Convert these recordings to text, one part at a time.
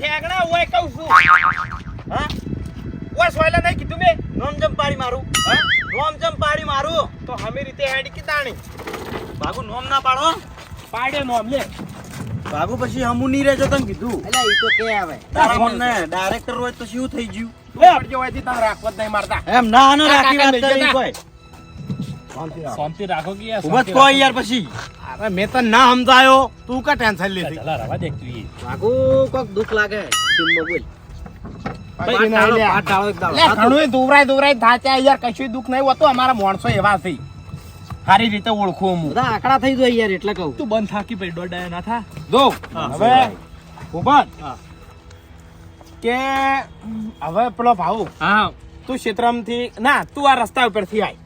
ઠેકડા હોય કહું છું. હા? ઓય સોયલા નહીં કીધું મેં? નોમ જમ પાડી મારું. હા? નોમ જમ પાડી મારું. તો હમી રીતે હેડી કી તાણી. ભાગુ નોમ ના પાડો. પાડે નોમ લે. ભાગુ પછી હમુ નહીં રહેજો તને કીધું. અલ્યા ઈ તો કે આવે. તારા મને ડાયરેક્ટર હોય તો શું થઈ ગયું? લે પડજો હોયથી તને રાખવા જ નહીં મારતા. એમ ના ના રાખી વાત કરી કોઈ. શાંતિ રાખો. કે યાર ખૂબ જ કોઈ યાર પછી. અરે મેં તને ના સમજાયો. તું કા ટેન્શન લેતી? ચલા રવા દેખ તું ઈ. વાગુ કોક દુખ લાગે. ટીમમાં બોલ. ભાઈ, ના લે. પાટ ડાળો એક દાડો. લે, ઘણુંય દુવરાય દુવરાય થાચ્યા યાર કશું દુઃખ નહીં હોતું અમારા માણસો એવા છે. સારી રીતે ઓળખું આકડા થઈ જાય યાર એટલે કહું. તું બંધ થાકી પછી દોડાય ના થા. જો હવે કે હવે પેલો ભાવ હા. તું ક્ષેત્રમથી ના તું આ રસ્તા ઉપરથી આય.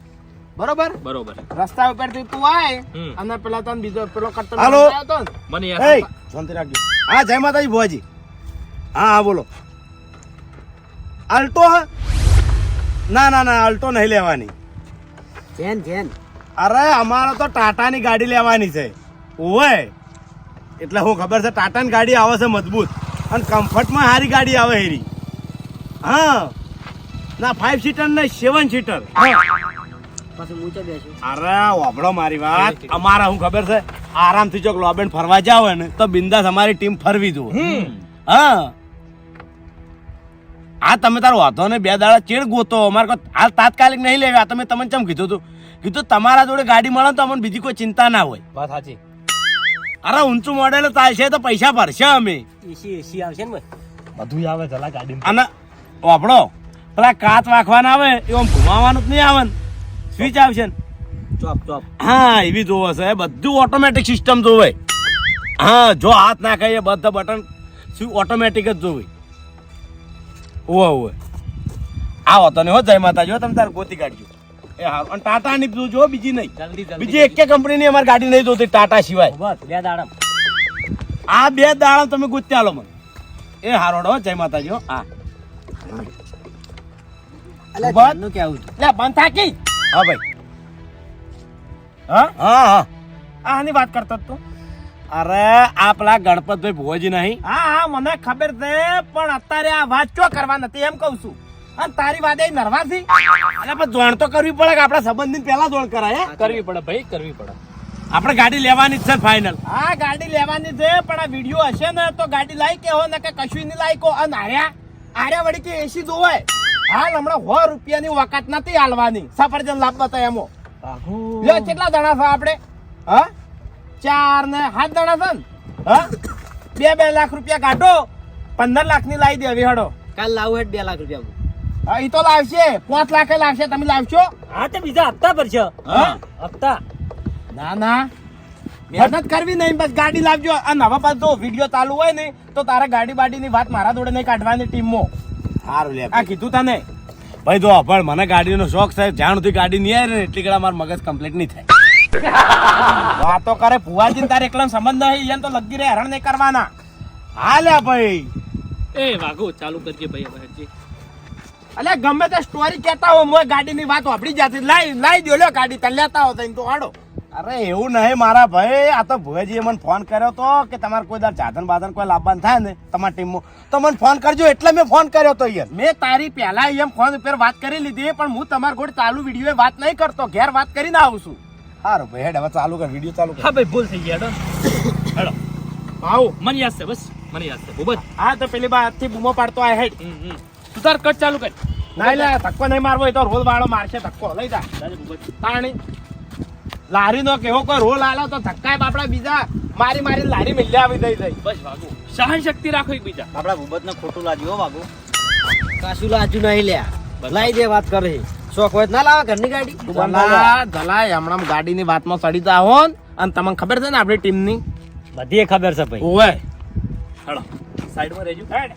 બરોબર? બરોબર. રસ્તા ઉપરથી તું આય અને પેલા તને બીજો પેલો કટ્ટર હાલો. મને યાર શાંતિ રાખજો. હા જય માતાજી ભુવાજી. હા હા બોલો. અલ્ટો હા? ના ના ના અલ્ટો નહીં લેવાની. Zen Zen. અરે અમારે તો ટાટાની ગાડી લેવાની છે. ઓય એટલે હું ખબર છે ટાટાની ગાડી આવે છે મજબૂત. અને કમ્ફર્ટમાં સારી ગાડી આવે હેરી હા. ના ફાઈવ સીટર ને સેવન સીટર પછી મૂચે બેસું અરે વાપડો મારી વાત. અમારા હું ખબર છે? આરામથી ચોક લોબેન ફરવા જાવ ને તો બિંદાસ અમારી ટીમ ફરવી જુઓ. હા. આ તમે તારો વાંધો ને બે દાડા ચેડ ગોતો. અમારે કોઈ હાલ તાત્કાલિક નહીં લેવા. આ તમે તમને ચમ કીધું તું? કીધું તમારા જોડે ગાડી મળે તો અમને બીજી કોઈ ચિંતા ના હોય. વાત સાચી. અરે ઊંચું મોડેલ ચાલશે તો પૈસા ભરશે અમે. એસી એસી આવશે ને બધું આવે જલા ગાડી અને વાપડો પેલા કાચ વાંખવાના આવે એવું ઘુમાવાનું જ નહીં આવે ને. સ્વિચ આવશે ને? Chop chop. હા એવી જોવે છે. બધું ઓટોમેટિક સિસ્ટમ જોવે. હા જો હાથ ના ખાઈએ બધા બટન શું ઓટોમેટિક જ જોવે. ઓવે ઓવે આવો તને હો જય માતા જો તમે તાર ગોતી કાઢજો. એ હા અને ટાટા ની જો બીજી નહીં. જલ્દી જલ્દી. બીજી એક કંપનીની અમારી ગાડી નહીં જોતી ટાટા સિવાય. બસ બે દાડમ. આ બે દાડા તમે ગોતી આલો મને. એ હારોડો હો જય માતાજી હો. હા. અલ્યા ઊભા. કેવું લે બંધ થાકી. હા ભાઈ. હા? હા હા. આની વાત કરતો તું? અરે આ પેલા ગણપતભાઈ ભુવાજી નહીં. હા હા મને ખબર છે પણ અત્યારે આ વાત ચો કરવા નથી એમ કહું છું. અને તારી વાત એ નરવાથી અરે પણ જોણ તો કરવી પડે કે આપણા સંબંધની પહેલા જોણ કરાય હે? કરવી પડે ભાઈ કરવી પડે. આપણે ગાડી લેવાની છે ફાઇનલ હા ગાડી લેવાની છે પણ આ વીડિયો હશે ને તો ગાડી લાઈ કે હો ને કે કશું નહીં લાઈ કો અને આર્યા આર્યા વળી કે એસી જોવાય હાલ હમણાં સો રૂપિયાની વખત નથી હાલવાની. સફરજન લાભ તો એમો. લ્યો કેટલા દણા છો આપણે? હા? ચાર ને સાત દણા છે ને? હા? બે બે લાખ રૂપિયા કાઢો. પંદર લાખની લાવી દેવી હડો. કાલ લાવું હેડ બે લાખ રૂપિયા હા. એ તો લાવશે. પાંચ લાખે લાવશે. તમે લાવશો? હા તો બીજા હપ્તા પર છે. હા? હપ્તા. ના ના. મહેનત કરવી નહીં બસ ગાડી લાવજો. અને હવે પાછો વીડિયો ચાલુ હોય ને તો તારે ગાડી બાડીની વાત મારા જોડે નહીં કાઢવાની ટીમમાં સારું લે આ કીધું તને? ભાઈ તો પણ મને ગાડીનો શોખ છે. જાણ સુધી ગાડી નહીં આવે ને એટલી કડા મારું મગજ કમ્પ્લીટ નહીં થાય. વાતો કરે ભુવાજી તારે એકલા સંબંધ નહીં. એને તો લગી રહે હરણ નહીં કરવાના. હાલ્યા ભાઈ. એ વાઘો ચાલુ કરજે ભાઈ હવે હજી. અલ્યા ગમે તે સ્ટોરી કહેતા હો મોય ગાડીની વાત વાપરી જાતી. લાઈ લાઈ દો લ્યો ગાડી તને લેતા હો તને તો હાડો અરે એવું નહીં મારા ભાઈ આ તો ભુવાજીએ મને ફોન કર્યો તો કે તમારે કોઈ દર સાધન બાધન કોઈ લાવવાનું થાય ને તમારી ટીમમાં તો મને ફોન કરજો એટલે મેં ફોન કર્યો તો યાર. મેં તારી પહેલા એમ ફોન ઉપર વાત કરી લીધી પણ હું તમારા જોડે ચાલુ વીડિયો વાત નહીં કરતો ઘેર વાત કરીને આવું છું. સારું ભાઈ હેડ હવે ચાલુ કર વીડિયો ચાલુ હા ભાઈ ભૂલ થઈ ગયા હેડો. હેડો. આવું. મને યાદ છે બસ. મને યાદ છે. ભૂપત હા તો પેલી બાદ બૂમો પાડતો આ હેડ. તું તાર કટ ચાલુ કર. ના એટલે ધક્કો નહીં મારવો એ તો રોલ વાળો મારશે ધક્કો. લઈ જા. તાણી. લારી નો કેવો કોઈ રોલ આલો તો ધક્કા બાપડા બીજા. મારી મારી લારી મિલ્યા આવી દઈ દઈ. બસ વાગુ. સહન શક્તિ રાખો એકબીજા. આપડા ભૂપત ને ખોટું લાગ્યું હો વાગુ. કાશું લાજુ નહીં લ્યા. લાઈ દે વાત કરે. શોખ હોય ના લાવે ઘરની ગાડી? જલા હમણાં ગાડીની વાતમાં સડી તા હો અને તમને ખબર છે ને આપણી ટીમની? બધી ખબર છે ભાઈ. ઓવે. હેડો સાઈડમાં રહેજો. હેડ.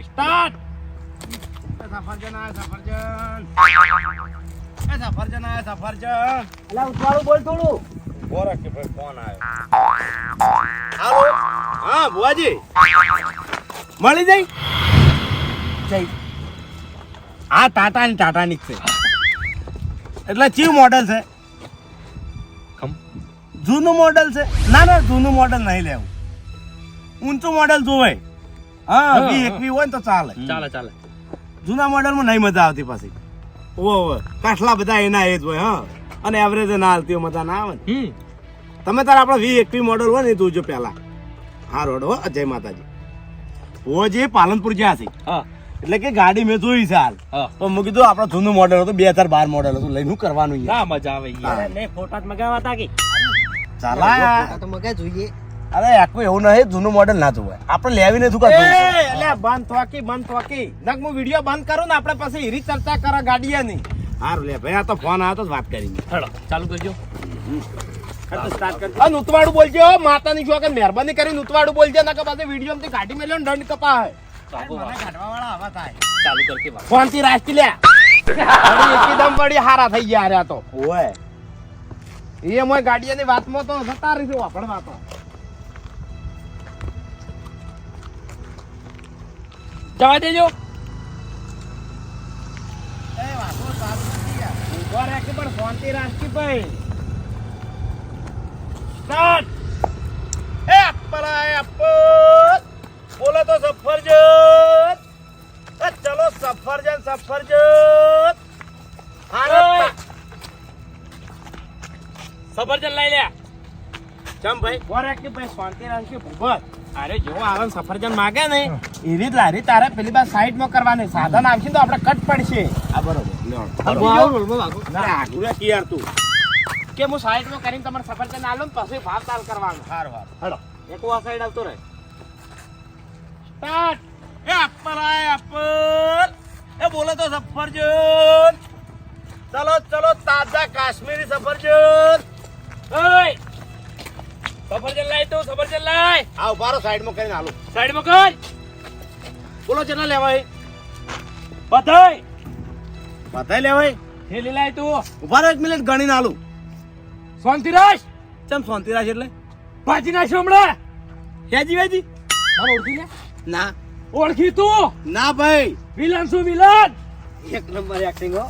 સ્ટાર્ટ સફરજન આ સફરજન. એ સફરજન આ સફરજન. અલા ઉતવાળું બોલ થોડું. બોરા કે ભાઈ ફોન આવ્યો. હાલો? હા ભુવાજી. મળી જઈ જઈ આ ટાટા ની ટાટા ની છે. એટલે ચીવ મોડેલ છે. જૂનું મોડેલ છે. ના ના જૂનું મોડેલ નહીં લેવું. ઊંચું મોડેલ જોવે હા વી. એકવી હોય ને તો ચાલે. ચાલે ચાલે. જૂના મોડેલમાં નહીં મજા આવતી પાછી. ઓ ઓ કાટલા બધા એના એ જ હોય હા. અને એવરેજ ના હાલતી મજા ના આવે ને. તમે તારા આપણા વી એકવી મોડેલ હોય ને જોજો પહેલા. હા રોડ હો જય માતાજી. હો જે પાલનપુર જ્યાં છે. હા. એટલે કે ગાડી મેં જોઈ છે હાલ. હા. પણ મેં કીધું આપણો જૂનું મોડેલ હતું બે હજાર બાર મોડેલ હતું. લઈને કરવાનું યાર? મજા આવે યાર. ફોટા જ મગાવાતા કે? ચાલા તો મગા જોઈએ. અરે આખું એવું નહીં જૂનું મોડેલ ના જોવાય. આપણે લેવી નથી એ, એટલે અલ્યા બંધ થોકી બંધ થોકી નક હું વીડિયો બંધ કરું ને આપણે પછી હીરી ચર્ચા કરે ગાડીયાની. સારું લે ભાઈ આ તો ફોન આવ્યો તો જ વાત કરી હેડો ચાલુ કરજો. અને ઉતવાડું બોલજે હો માતાની કે મહેરબાની કરીને ઉતવાડું બોલજે નકર પાસે વીડિયો થી કાઢી મેલ્યો ને દંડ કપા બાબુ ફોનથી આવા થાય. ચાલુ કર કે વાત ફોનથી રાષ્ટ્રી લે. એકદમ પડી હારા થઈ ગયા હાર્યા તો. ઓય. એ મોય ગાડીયાની વાતમાં તો જતા રહીશું આપણે વાતો જવા દેજો. પણ ફોનથી રાષ્ટ્રી ભાઈ. સ્ટાર્ટ. એ અપ્પલા અપ્પલ બોલો તો સફરજન. એ ચલો સફરજન સફરજન. સફરજન લઈ લે. ચમ ભાઈ? બોરા કે ભાઈ શાંતિ રાખી ભૂપત અરે જો આલન સફરજન માગે ને એવી જ લારી તારે પેલી બાર સાઈડમાં કરવાની. સાધન આવશે તો આપણે કટ પડશે. આ બરોબર. રે યાર તું. કે હું સાઈડમાં કરીને તમારે સફરજન આલો ને પછી ભાવ તાલ કરવાનો. હાર વાર હડો. એક આ સાઈડ આવતો રહે. સ્ટાર્ટ એ અપર આય અપર એ બોલો તો સફરજન. ચલો ચલો તાજા કાશ્મીરી સફરજન. આ ઉભારો સાઈડમાં કરીને હાલો. સાઈડમાં કર. બોલો કેટલા લેવાય? બધાય. બધાય લેવાય? થેલી લાય તું. ઉભારો એક મિનિટ ગણીને આલું શાંતિરાજ ચમ શાંતિરાજ એટલે? ભાજી નાખ્યો હમણાં. હેજી વેજી? મારો ઓળખી લે? ના. ઓળખી તું? ના ભાઈ. વિલન શું વિલન? એક નંબર એક્ટિંગ હો.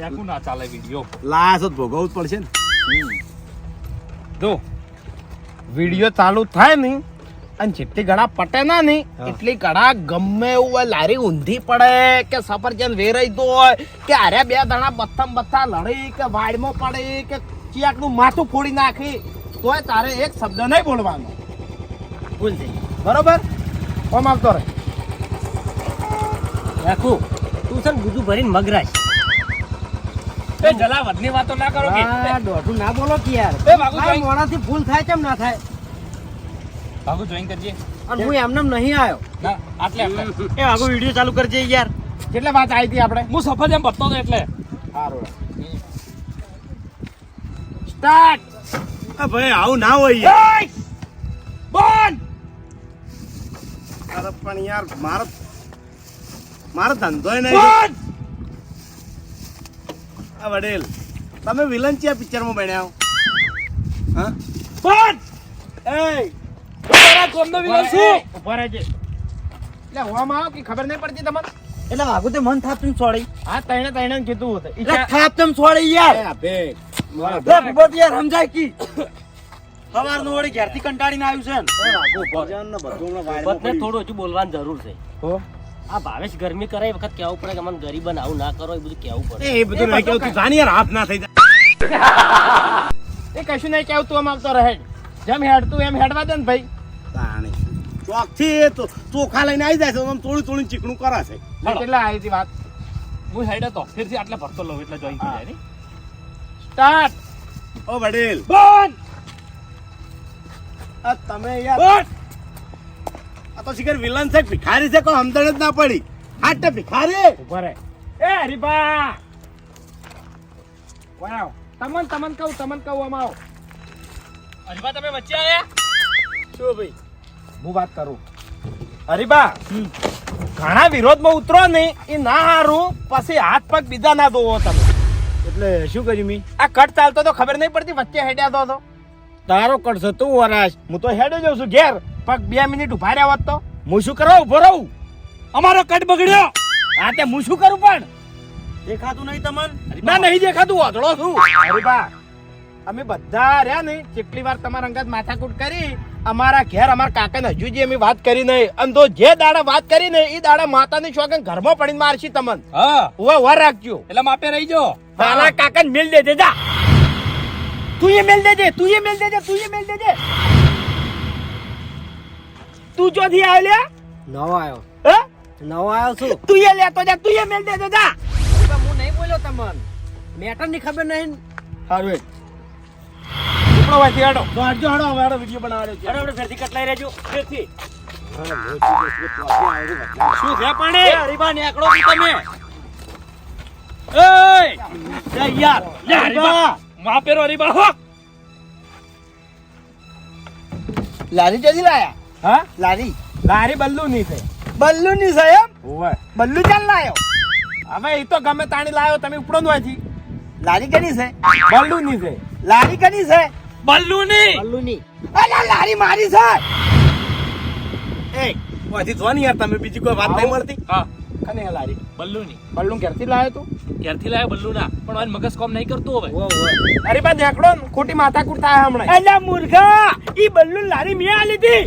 યાકું ના ચાલે વિડિયો લાસ જ ભોગવવું પડશે ને. જો વીડિયો ચાલુ થાય ને અને જેટલી ગળા પટે ના ની એટલી ગળા ગમે એવું હોય લારી ઊંધી પડે કે સફરજન વેરાઈ દો હોય કે આરે બે દાણા બથમ બથા લડી કે વાડમાં પડે કે ચિયાકનું માથું ફોડી નાખી તોય તારે એક શબ્દ નહીં બોલવાનો. ભૂલ થઈ બરોબર? ઓમ આવતો રહે. રાખું. તું છે ને બીજું ભરીને મગરાશ એ જલાવદની વાતો ના કરો કે. દોઢું ના બોલો કે યાર. એ વાગુ જોઈ. મોણાથી ભૂલ થાય કેમ ના થાય? ભાગુ જોઈન કરજે. અને હું એમનેમ નહીં આવ્યો. ના આટલે એ વાગુ વિડિયો ચાલુ કરજે યાર. કેટલે વાત આવી હતી આપણે? હું સફરજન ભરતો હતો એટલે. સારું. સ્ટાર્ટ આ ભાઈ આવું ના હોય યાર. એય! અરે પણ યાર મારો મારો ધંધો નહીં. આ વડીલ તમે વિલન છે પિક્ચરમાં બન્યા હા બંધ એ તારા કોમનો વિલન શું ઊભા રહેજે એટલે હોવામાં આવો કે ખબર નહીં પડતી તમને એટલે વાગુ તે મન થાતું છોડી હા તઈને તઈને કીધું હતું એટલે થાપ તેમ છોડી યાર મારા સમજાય કી સવારનું વળી ઘેરથી કંટાળીને આવ્યું છે ને ભજન ને બધું થોડું હજુ બોલવાની જરૂર છે હો? આ ભાવેશ ગરમી કરે વખત કેવું પડે કે મને ગરીબ આવું ના કરો એ બધું કેવું પડે. એ બધું નહીં કેવું તું જાણી યાર હાથ ના થઈ જાય. એ કશું નહીં કેવું તું આમ રહે. જેમ હેડતું એમ હેડવા દે ને ભાઈ. તાણી ચોકથી એ તો ચોખા લઈને આવી જાય છે આમ થોડું થોડું ચીકણું કરાશે એટલે આવી હતી વાત. હું હેડે તો ફેરથી આટલે ભરતો લઉં એટલે જોઈ જાય ની સ્ટાર્ટ. ઓ વડીલ. બંધ. તમે યાર આ તો શિખર વિલન છે ભિખારી છે કોઈ સમજણ જ ના પડી. હાટ તે ભિખારી. ઊભા રે એ હરીબા વાવ. તમન તમન કહું તમન કહું આમ આવો. હજુ તમે વચ્ચે આવ્યા શું ભાઈ? હું વાત કરું. હરીબા ઘણા વિરોધમાં ઉતરો ને એ ના હારું પછી હાથ પગ બીજા ના દોવો તમે. એટલે શું કર્યું મી? આ કટ ચાલતો તો ખબર નહીં પડતી વચ્ચે હેડ્યા તો. તારો કટ છે તું વરાશ. હું તો હેડ્યો જાઉં છું ઘેર. પગ બે મિનિટ ઊભા રહ્યા હોત તો? હું શું કરો ઊભો રહું? અમારો કટ બગડ્યો. હા તે હું શું કરું પણ? દેખાતું નહીં તમને? ના નહીં દેખાતું વાંધળો છું. બા અમે બધા રહ્યા ને કેટલી વાર તમારા અંગત માથાકૂટ કરી અમારા ઘેર અમારા કાકાને હજુ જે અમે વાત કરી નહીં અને તો જે દાડા વાત કરી ને એ દાડા માતાની શોખન ઘરમાં પડીને મારશી તમને. હા. ઓવે વર રાખજો. એટલે માપે રહી જો. તારા કાકાને મેલ દેજે જા. તું એ મેલ દેજે તું એ મેલ દેજે તું એ મેલ દેજે. તું ચોથી આવ્યો લે નવો આવ્યો. હે? નવો આવ્યો છું. તું એ લેતો જા તું એ મેલ દેજે જા. હું નહીં બોલ્યો તમને. મેટરની ખબર નહીં. હારું એ ઉપડો વાંચી હાડો. તો હાડજો હાડો હવે હાડો વિડિયો બનાવવાનો છે. આપણે ફેરથી કટલાઈ રહેજો. ફેરથી. શું છે પાણી? હરીબા નેકળો બી તમે. લે યાર લે હરીબા માપે હરીબા હો. લારી ક્યાંથી લાયા? હા? લારી. લારી બલ્લુ ની છે. બલ્લુ ની છે એમ? ઓવે બલ્લુ ચાલ લાયો? હવે એ તો ગમે તાણી લાયો તમે ઉપડો નો આથી લારી કેની છે? બલ્લુ ની છે. લારી કેની છે? બલ્લુ ની બલ્લુ ની અલા લારી મારી છે! એ ઓથી જો ને યાર તમે બીજી કોઈ વાત નહીં મળતી? હા. કને લારી? બલ્લુ ની બલ્લુ ક્યારથી લાયો તું? ક્યારથી લાયો બલ્લુ ના પણ મારે મગજ કોમ નહીં કરતું હવે. અરે બા દેખડો ખોટી માથાકૂટ થાય હમણાં. અલ્યા મૂર્ખા! ઈ બલ્લુ લારી મેં આલી હતી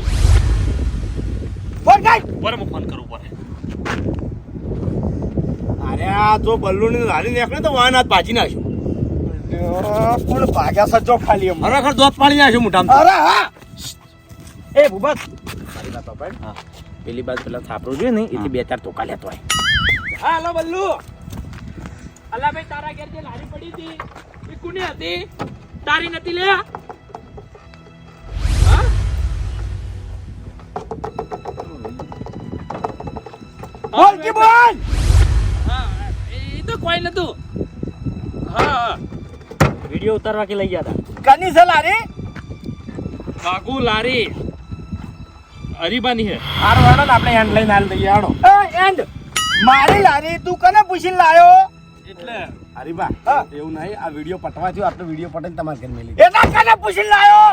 ફોન કાઈ બરે હું ફોન કરું પડે. અરે આ જો બલ્લુ ની લારી નીકળે તો વાન હાથ ભાજી નાખ્યું. પણ ભાગ્યા સજો ખાલી ખરેખર દોત પાડી નાખ્યું મોઢામાં. અરે હા. એ ભૂપત. મારી વાત હા. પેલી બાદ પેલા થાપડું જોઈએ ને એથી બે ચાર ટોકા લેતો હોય. હા હલો બલ્લુ. અલા ભાઈ તારા ઘેર જે લારી પડી હતી એ કોની હતી? તારી નથી લે? બોલ કે બોલ? હા એ તો કોઈ નતું. હા વિડિયો ઉતારવા કે લઈ ગયા હતા કની છે લારી? બાગુ લારી. હરીબાની હે હાર વાળો આપણે એન્ડ લઈને હાલ દઈએ આડો એન્ડ મારી લારી તું કને પૂછીને લાયો? એટલે. હરીબા. એવું નહીં આ વીડિયો પટવા થયો આપણે વીડિયો પટે તમારે ઘર મેલી એના કને પૂછીને લાયો?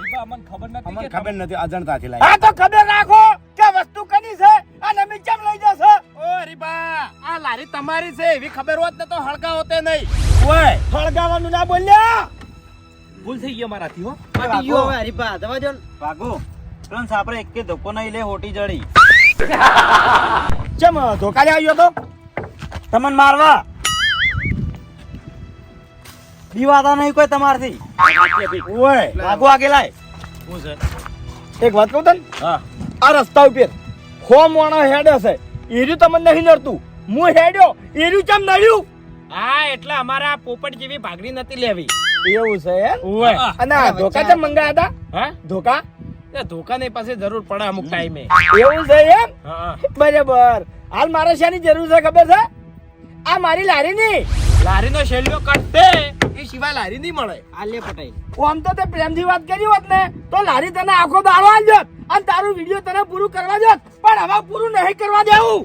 હરીબા અમને ખબર નથી અમને ખબર નથી અજાણતાથી લાયો. હા તો ખબર રાખો. તમારી છે એવી ખબર હોત ને તો હળગા હોતે નહીં. ઓય હળગાવાનું ના બોલ્યા? ભૂલ થઈ ગઈ મારાથી હો. પતી ગયો હવે હરીબા દવા દો ભાગો ત્રણ સાપરે એક કે ધોકો નહીં લે હોટી જડી. ચમ ધોકા લે આવ્યો તો? તમન મારવા? દીવાતા નહીં કોઈ તમારથી? ઓય ભાગો આગે લાય. એક વાત કહું તને? હા. આ રસ્તા ઉપર હો મોણો હેડે છે. એર્યું તમને નહીં નડતું. હું હેડ્યો એર્યું ચમ નડ્યું? હા એટલે અમારા પોપટ જેવી ભાગડી નથી લેવી. એવું છે એમ? અને ધોકા ચમ મંગાયા હતા? હા? ધોકા? ધોકાની પાસે જરૂર પડે અમુક ટાઈમે. એવું છે એમ? બરાબર. હાલ મારે શાની જરૂર છે ખબર છે? આ મારી લારી ની લારીનો શેલ્યો કટ એ સિવાય લારી નહીં મળે. આલે પટાઈ. આમ તો તે પ્રેમથી વાત કરી હોત ને તો લારી તને આખો દાડો આલજોત અને તારું વીડિયો તને પૂરું કરવા જોત. પણ હવે પૂરું નહીં કરવા દેવું.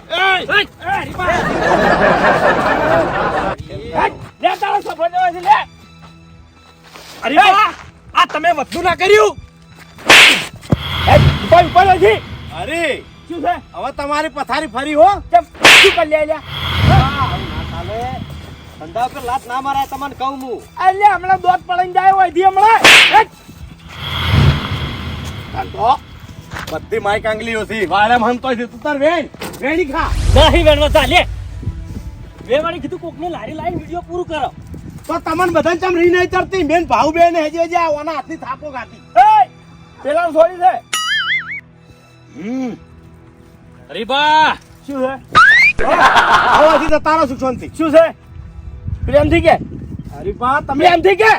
લે તારો સફરજન હોય છે, લે. અરે આ તમે વધુ ના કર્યું? ઉપર ઉપર હોય અરે શું છે? હવે તમારી પથારી ફરી હો. ચમ, શું કરી લે? ધંધા પર લાત ના મારાય તમને કહું હું. એટલે હમણાં દોત પડીને જાય હોયથી હમણાં. બધી માય કાંગલીઓ થી વાળે મનતો છે. તું તાર વેણ. વેણી ખા. નહીં વેણવા ચાલે બે વાળી કીધું કોકની લારી લાઈન વિડિયો પૂરું કરો. તો તમને બધાને ચમ રહી નહીં તરતી બેન ભાવ બેન હેજે હેજે ઓના હાથની થાપો ગાતી એ, પેલા છોડી છે. હમ. અરે બા શું છે? આવાથી તો તારો સુખ શાંતિ. શું છે? પ્રેમથી કે? અરે બા તમે પ્રેમથી કે?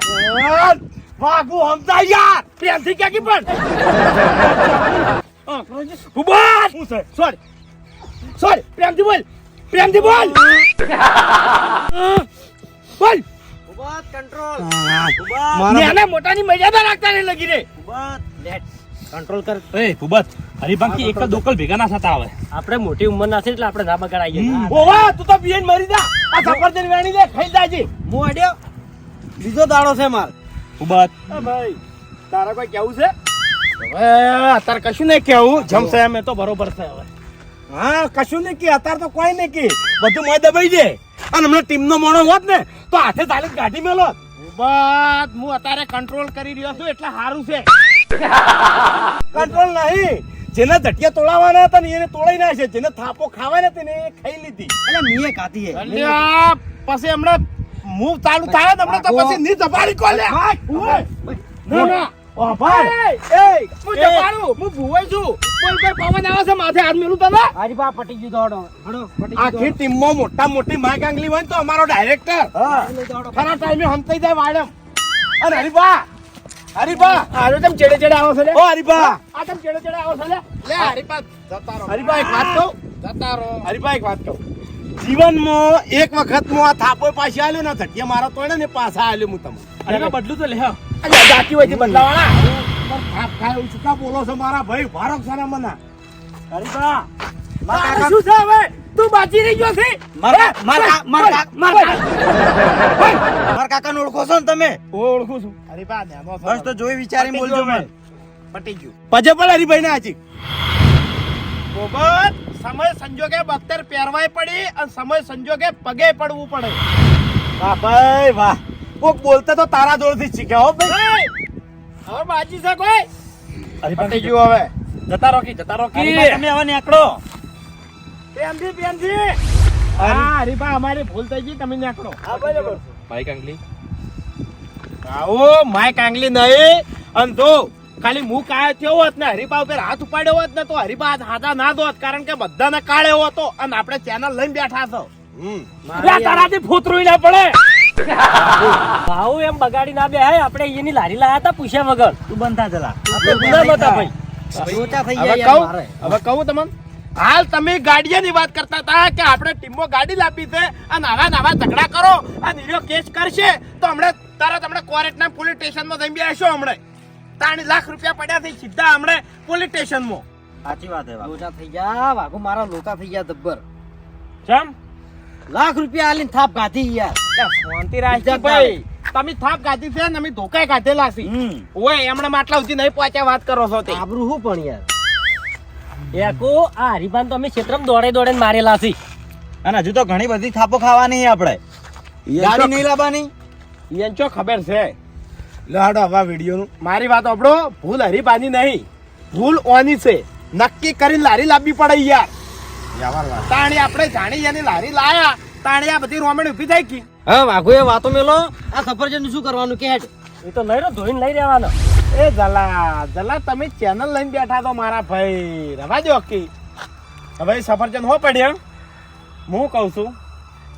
વાગુ હમતા યાર. પ્રેમથી કે કી પણ? ઉબાર હું સર સોરી સોરી પ્રેમથી બોલ. પ્રેમથી બોલ. બોલ. ઉબાર કંટ્રોલ નાના મોટાની મર્યાદા રાખતા નહીં લગી રે. ઉબાર લેટ કંટ્રોલ કર. એ ભૂબત એક એકલ દોકલ ભેગા ના થતા આવે આપણે મોટી ઉંમરના છે એટલે આપણે ના બગાડાઈએ ઓવા તું તો બીએન મરી જા. આ સફરજન વેણી દે ખાઈ જાજે. હું અડ્યો બીજો દાડો છે માર. ઉબત ભાઈ તારા કોઈ કેવું છે? હવે અત્યારે કશું નહીં કેવું. જમશે અમે તો બરોબર છે હવે. હા કશું નહીં કે અત્યારે તો કોઈ નહીં કે. બધું મોય દબાઈ દે. અને હમણાં ટીમનો મોણો હોત ને તો હાથે ચાલે ગાડી મેલો બસ હું અત્યારે કંટ્રોલ કરી રહ્યો છું એટલે સારું છે. કંટ્રોલ નહીં. જેને ધટિયા તોડાવવાના હતા ને એને તોડાઈ નાખે જેને થાપો ખાવાના તેને એ ખાઈ લીધી. અને મીએ કાઢી હે પછી હમણાં મૂવ ચાલુ થાય ને હમણાં તો પછી ની જબારી કોલે. ના ના. ઓ ભાઈ. એય, હું જબારું, હું ભુવાઈ છું. બોલ કોઈ પવન આવે છે માથે હાથ મેલું તને? હારી બા પટી ગયું દોડો. હડો પટી આખી ટીમમાં મોટા મોટી માય આંગલી હોય તો અમારો ડાયરેક્ટર ખરા ટાઈમે હમતાઈ જાય વાડમ અને હરીબા હરીબા આરો તેમ ચેડે ચેડે આવો છે ઓ હરીબા આ તમ ચેડે ચેડે આવો છે લે. હરીપા જતા રહો. હરીબા એક વાત કહું? જતા રહો. હરીબા એક વાત કહું? જીવનમાં એક વખત હું આ થાપો પાછી આલ્યો ને ધટિયા મારો તોડે ને પાછા આલ્યો હું તમને. અરે બદલું તો લે હા. અલ્યા જાતી હોય બદલાવાના. થાપ ખાય શું બોલો છો મારા ભાઈ? ભારત સારા મના. હરીબા મારા કાકા શું છે હવે? તું બાજી રહી ગયો છે? મારા મારા મારા માર મારા કાકાને ઓળખો છો ને તમે? ઓળખું છું. હરીપા નેનો બસ તો જોઈ વિચારી બોલજો મેં. પટી ગયું. પજે પણ હરીભાઈ ને આજી બોબત સમય સંજોગે બખ્તર પહેરવાય પડી અને સમય સંજોગે પગે પડવું પડે. વાહ ભાઈ વાહ. કોક બોલતા તો તારા જોડથી શીખ્યા હો ભાઈ. હવે બાજી છે કોઈ? હરીભાઈ પટી ગયું હવે. જતા રોકી જતા રોકી. હરીભાઈ, તમે હવે નીકળો. પેનજી પેનજી હા હરીપા અમારી ભૂલ થઈ ગઈ તમે નીકળો. હા બરાબર. ભાઈ આંગલી. આવો માઇક આંગલી નહીં. અને જો ખાલી હું કાયો થયો હોત ને હરીપા ઉપર હાથ ઉપાડ્યો હોત ને તો હરીપા હાથ હાથા ના દોત કારણ કે બધાને કાળે હતો અને આપણે ચેનલ લઈને બેઠા છો. તારાથી ફૂતરું ના પડે. ભાવ એમ બગાડી ના બે આપણે એની લારી લાયા હતા પૂછ્યા વગર. તું બંધા જલા આપણે ગુના ભાઈ. હવે કહું? હવે કહું તમને? હાલ તમે ગાડીયાની વાત કરતા હતા કે આપણે ટીમો ગાડી લાવી છે અને આવા નવા ઝઘડા કરો અને હીરો કેસ કરશે તો હમણે તરત હમણે કોરેટના પોલીસ સ્ટેશનમાં જઈ બેસો હમણે. ત્રણ લાખ રૂપિયા પડ્યા છે સીધા હમણે પોલીસ સ્ટેશનમાં સાચી વાત હે. લોચા થઈ ગયા વાઘો મારા લોકા થઈ ગયા દબ્બર ચમ? લાખ રૂપિયા આલીને થાપ ગાધી યાર. શાંતિ રાજ ભાઈ. તમે થાપ ગાધી છે ને અમે ધોકાય કાઢેલા છે ઓય એમણે માટલા સુધી નહીં પહોંચ્યા વાત કરો છો તે. આબરૂ હું પણ યાર. એકો આ હરીફાન તો અમે ક્ષેત્રમાં દોડે દોડે મારેલા છે અને હજુ તો ઘણી બધી થાપો ખાવાની આપણે. ગાડી નહીં લાવવાની? એને ચો ખબર છે. લાડો હવે વીડિયો મારી વાત આપણો ભૂલ હરીબાની નહીં ભૂલ ઓની છે. નક્કી કરીને લારી લાવવી પડે યાર. તાણી આપણે જાણી અને લારી લાયા તાણી આ બધી રોમણ ઊભી થઈ ગઈ. હા વાઘો એ વાતો મેલો. આ સફરજન શું કરવાનું? કે હેડ એ તો નહીં ધોઈને લઈ રહેવાનો. એ જલા જલા તમે ચેનલ લઈને બેઠા તો મારા ભાઈ. રવા દો કે હવે સફરજન હો પડ્યા. હું કહું છું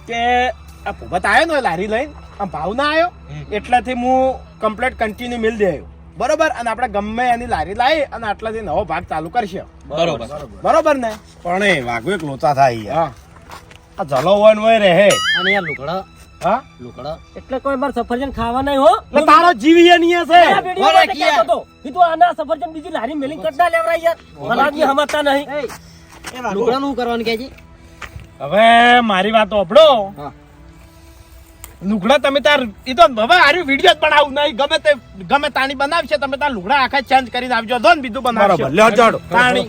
કે આ ભૂપત આવ્યો ને લારી લઈને આ ભાવ ના આવ્યો એટલાથી હું કમ્પ્લેટ કન્ટિન્યુ મિલ દે બરોબર? અને આપણે ગમે એની લારી લાવી અને આટલાથી નવો ભાગ ચાલુ કરશે. બરોબર. બરોબર ને? પણ એ વાઘો એક લોચા થાય હા. આ જલો હોય ને હોય રહે. અને યાર લુકડા હા? લુકડા એટલે કોઈ મારે સફરજન ખાવા નહીં હો. એટલે તારો જીવી છે વીડિયો ઓરે કિયા. આના સફરજન બીજી લારી મેલિંગ કરતા લેવરાય યાર. મનાજી હમતા નહીં. એ લુકડા નું કરવાનું કે છે? હવે મારી વાત હા. લુગડા તમે તાર એ તો હવે આરી વીડિયો જ બનાવું નહીં. ગમે તે ગમે તાણી બનાવશે તમે તાર લુગડા આખા ચેન્જ કરીને આવજો. દો ને બીજું બનાવશો. બરાબર લ્યો જાડો. તાણી.